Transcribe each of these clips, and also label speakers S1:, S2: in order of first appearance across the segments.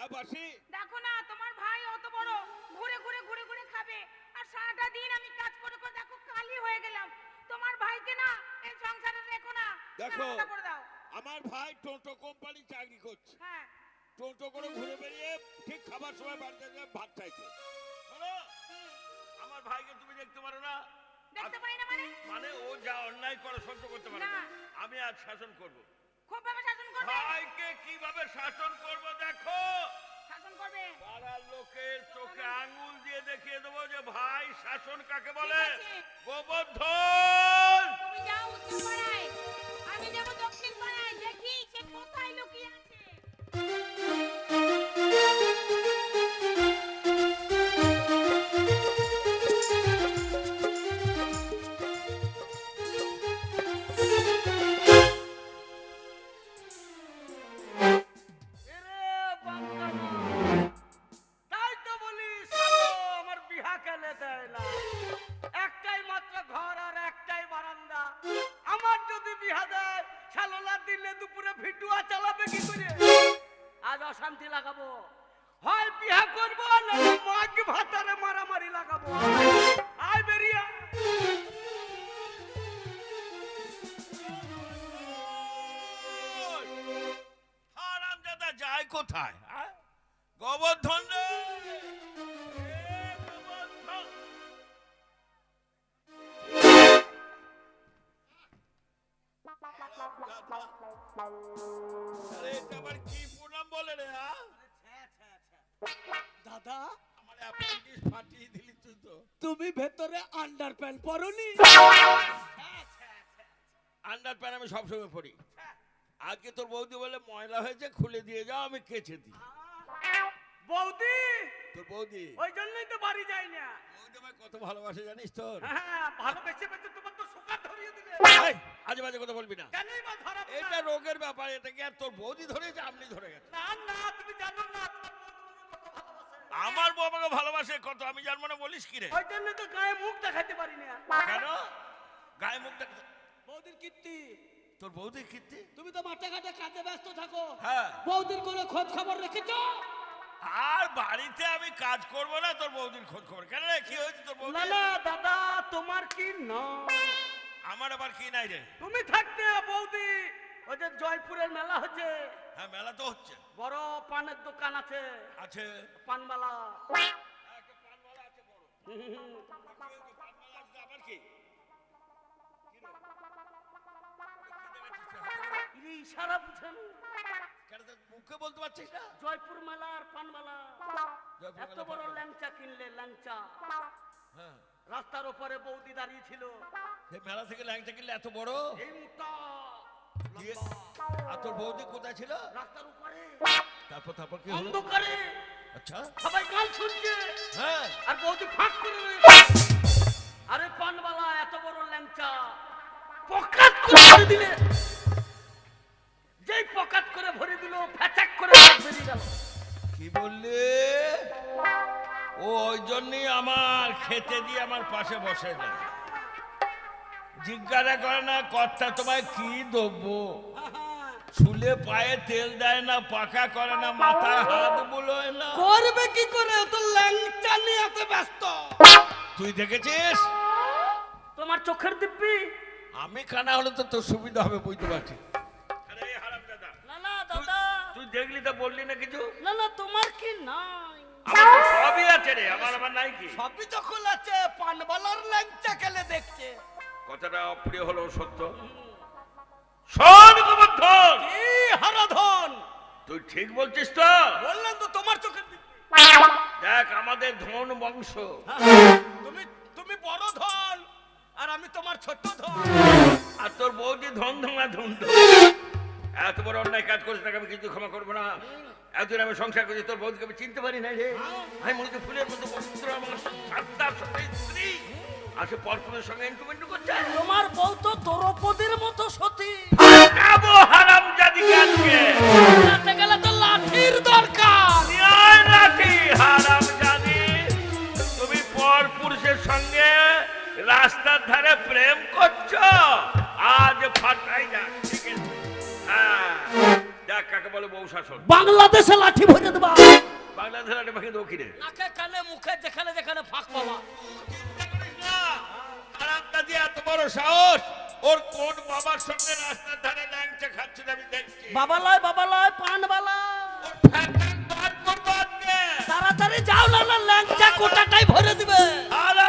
S1: হ্যাঁ
S2: দেখো না তোমার ভাই অত বড় ঘুরে ঘুরে ঘুরে ঘুরে খাবে। আর সারাটা দিন আমি কাজ করে করে দেখো কালি হয়ে গেলাম। তোমার ভাইকে না এই সংসারে রেখো না।
S1: দেখো।
S2: করে দাও।
S1: আমার ভাই টোটো কোম্পানি চাকরি করছে।
S2: হ্যাঁ।
S1: টোটো করে ঘুরে বেরিয়ে ঠিক খাবার সময় বাড়িতে যায় ভাত চাইছে
S3: শোনো, আমার ভাইকে তুমি দেখতে পারো না।
S2: দেখতে পাই না মানে?
S3: মানে ও যা অন্যায় করে সহ্য করতে পারে না। আমি আজ শাসন করব
S2: খুব ভাবে শাসন করবে
S3: ভাইকে কীভাবে শাসন করব দেখো।
S2: শাসন করবে?
S3: পাড়ার লোকের চোখে আঙুল দিয়ে দেখিয়ে দেবো যে ভাই শাসন কাকে বলে? গোবর্ধন!
S2: তুমি যাও উত্তর পাড়ায়
S3: দাদা
S1: তুই তো।
S4: তুমি ভেতরে আন্ডার প্যান্ট পরনি
S1: আন্ডার প্যান্ট আমি সবসময় পরি। আজকে তোর বৌদি বলে ময়লা হয়েছে খুলে দিয়ে যাও আমি কেচে দিই।
S5: বৌদি!
S1: তোর বৌদি?
S5: ওই জন্যই তো বাড়ি যাই না।
S1: বৌদি আমায় কত ভালোবাসে জানিস তোর?
S5: হ্যাঁ ভালোবেসে বেঁচে তোমার তো সুগার ধরিয়ে
S1: এই, আজে বাজে কথা বলবি না।
S5: কেনই বা ধরা
S1: এটা রোগের ব্যাপার এটা কি আর তোর বৌদি ধরেছে আপনি ধরে গেছে?
S5: না না তুমি জানো না
S3: আমার বউ আমাকে ভালোবাসে কত আমি জানব না বলিস কি রে?
S5: ওই জন্য তো গায়ে মুখ দেখাতে পারি না।
S3: কেন? গায়ে মুখ দেখ
S4: বৌদির কীর্তি?
S3: তোর বৌদি কীর্তি?
S4: তুমি তো মাঠে ঘাটে কাজে ব্যস্ত থাকো।
S3: হ্যাঁ।
S4: বৌদির কোনো খোঁজ খবর রেখেছো?
S3: আর বাড়িতে আমি কাজ করব না তোর বৌদির খোঁজ খবর কেন রে কি হয়েছে তোর বৌদি
S5: না না দাদা তোমার কি না
S3: আমার আবার কি নাই রে?
S5: তুমি থাকতে বৌদি। ওই যে জয়পুরের মেলা হচ্ছে।
S3: হ্যাঁ মেলা তো হচ্ছে।
S5: বড় পানের দোকান আছে।
S3: আছে।
S5: পানবালা
S3: একটা পানওয়ালা আছে বড়।
S5: ইশারা বুঝেন।
S3: মুখে বলতে পারছিস না?
S5: জয়পুর মেলা আর
S3: জয়পুর
S5: এত বড় ল্যাংচা কিনলে ল্যাংচা।
S3: হ্যাঁ।
S5: রাস্তার ওপরে বৌদি দাঁড়িয়ে ছিল।
S3: মেলা থেকে ল্যাংচা কিনলে এত বড়?
S5: এই মোটা
S3: আর তোর বৌদি কোথায় ছিল?
S5: রাস্তার উপরে।
S3: তারপর তারপর কি
S5: অন্ধকারে।
S3: আচ্ছা।
S5: সবাই গান শুনছে।
S3: হ্যাঁ।
S5: আর বৌদি ফাঁক করে আরে পানবালা এত বড় ল্যাংচা। পকাত করে দিলে।
S3: খেতে দিয়ে আমার পাশে বসে না জিজ্ঞাসা করে না কর্তা তোমায় কি দেবো? চুলে পায়ে তেল দেয় না পাকা করে না মাথায় হাত বুলোয় না।
S4: করবে কি করে? তো ল্যাংচা নিয়ে এত ব্যস্ত।
S3: তুই দেখেছিস?
S5: তোমার চোখের দিব্যি।
S3: আমি কানা হলে তো তোর সুবিধা হবে বুঝতে পারছি।
S5: না না দাদা।
S3: তুই দেখলি তো বললি না কিছু?
S5: না না তোমার কি নাই?
S3: আমার সবই আছে রে আমার আমার নাই কি?
S4: সবই যখন আছে পানবালার ল্যাংচা খেলে দেখছে।
S3: কথাটা অপ্রিয় হলো সত্য। শোন গোবর্ধন!
S4: কি হারাধন?
S3: তুই ঠিক বলছিস তো?
S4: বললেন তো তোমার চোখের
S3: দেখ আমাদের ধন বংশ।
S4: তুমি তুমি বড় ধন আর আমি তোমার ছোট ধন।
S3: আর তোর বৌদি ধন ধনা ধন এত বড় অন্যায় কাজ করিস তাকে আমি কিছু ক্ষমা করব না। এতদিন আমি সংসার করছি তোর বৌদিকে আমি চিনতে পারি না রে। আমি মনে হচ্ছে ফুলের মতো বস্ত্র আমার সাতটার সঙ্গে স্ত্রী। আর সে পরপুরের সঙ্গে এন্টুমেন্টু করছে?
S5: তোমার বউ তো দ্রৌপদীর মতো
S6: দক্ষিণে।
S5: নাকে কানে মুখে যেখানে যেখানে ফাঁক পাওয়া।
S3: খারাপটা এত বড় সাহস ওর কোন বাবার সঙ্গে রাস্তার ধারে ল্যাংচা খাচ্ছিল আমি দেখছি।
S7: বাবালয় পানবালা
S3: ওর ফ্যাকান বাদ
S7: তাড়াতাড়ি যাও না ল্যাংচা কোটাটাই ভরে দিবে।
S3: হারামজাদি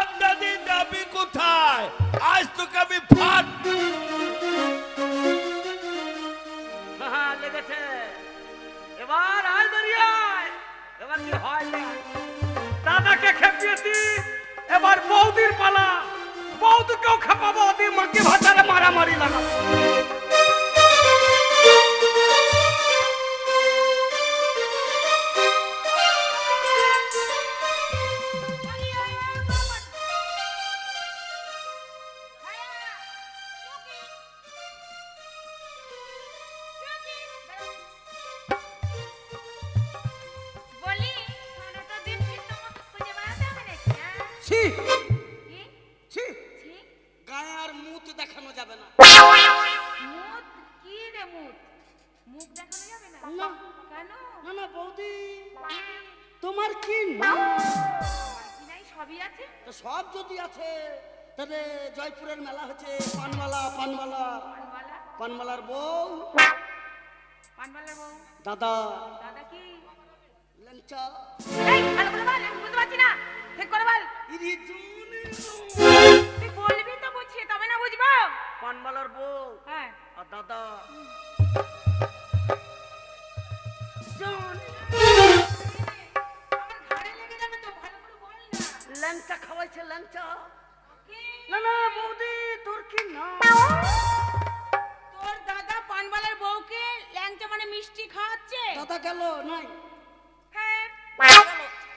S7: ছি। ছি? গায়ে আর মুখ দেখানো যাবে না।
S2: মুখ কি রে মুখ মুখ দেখানো যাবে না?
S7: না।
S2: কেন?
S7: না না বৌদি। তোমার কি
S2: নাই সবই আছে?
S7: তো সব যদি আছে তাহলে জয়পুরের মেলা হচ্ছে পানমালা পানমালা। পানমালার বউ।
S2: পানবালার বউ?
S7: দাদা।
S2: দাদা কি?
S7: লেংচা
S2: এই ভালো করে বল বুঝতে পারছি না। ঠিক করে বল। বলবি তো বুঝছি তবে না বুঝব?
S7: পানমালার বউ।
S2: হ্যাঁ।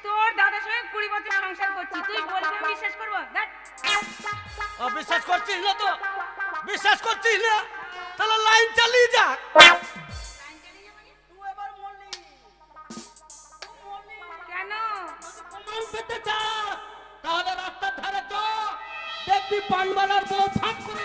S7: তোর
S2: দাদার সঙ্গে কুড়ি বছর সংসার করছি। তুই বলবি আমি বিশ্বাস করব?
S5: বিশ্বাস করছিস না তো? বিশ্বাস করছিস না? তাহলে লাইন চালিয়ে যা।
S7: তুই
S2: কেন?
S5: তাহলে রাস্তার ধারে চ দেখবি পানবালার বউ ফাঁক করে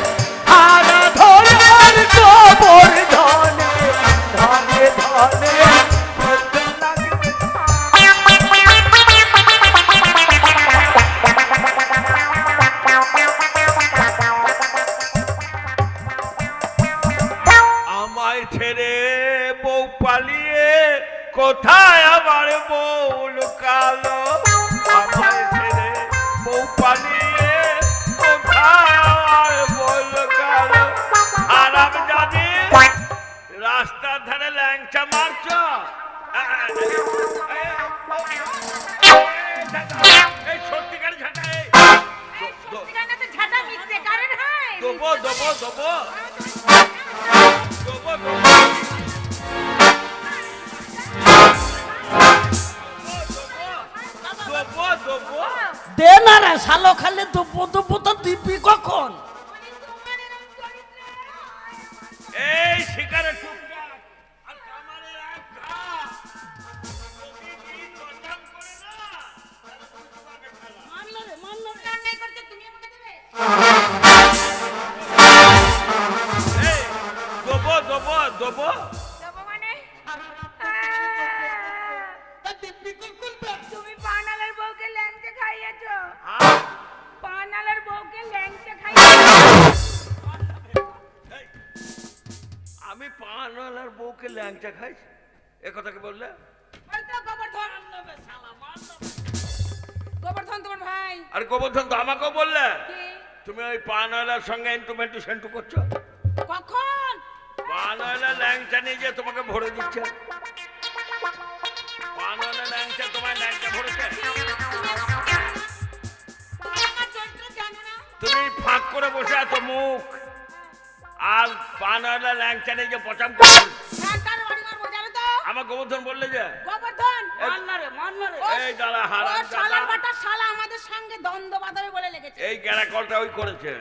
S2: কোথায় আমার
S3: বউ লুকালো আমায় ছেড়ে বউ পালিয়ে রাস্তার ধারে ল্যাংচা মারছ সত্যিকার ঝাঁটা
S2: হয়
S3: দেবো দেবো দেবো
S7: দে না রে শালো খালি দুপো দুপো তো দিবি কখন
S3: পানওয়ালার বউকে এ কথা কি বললে?
S2: গোবর্ধন তোমার ভাই।
S3: আর গোবর্ধন তো আমাকেও বললে। তুমি ওই পানওয়ালার সঙ্গে ইন্টুমেন্টু সেন্টু করছ?
S2: কখন?
S3: পানওয়ালা ল্যাংচা নিয়ে যে তোমাকে ভরে দিচ্ছে। পানওয়ালা ল্যাংচা তোমার ল্যাংচা ভরেছে। তুমি ফাঁক করে বসে আছো মুখ। আর পানওয়ালা ল্যাংচা নিয়ে যে পচাম করছ। আমার গোবর্ধন বললে যে?
S2: গোবর্ধন!
S4: মানলারে
S2: মানলারে
S3: এই দাঁড়া হারাম
S2: শালার বাটা শালা আমাদের সঙ্গে দ্বন্দ্ব বাঁধাবে বলে লেগেছে।
S3: এই গ্যারা কলটা ওই করেছে।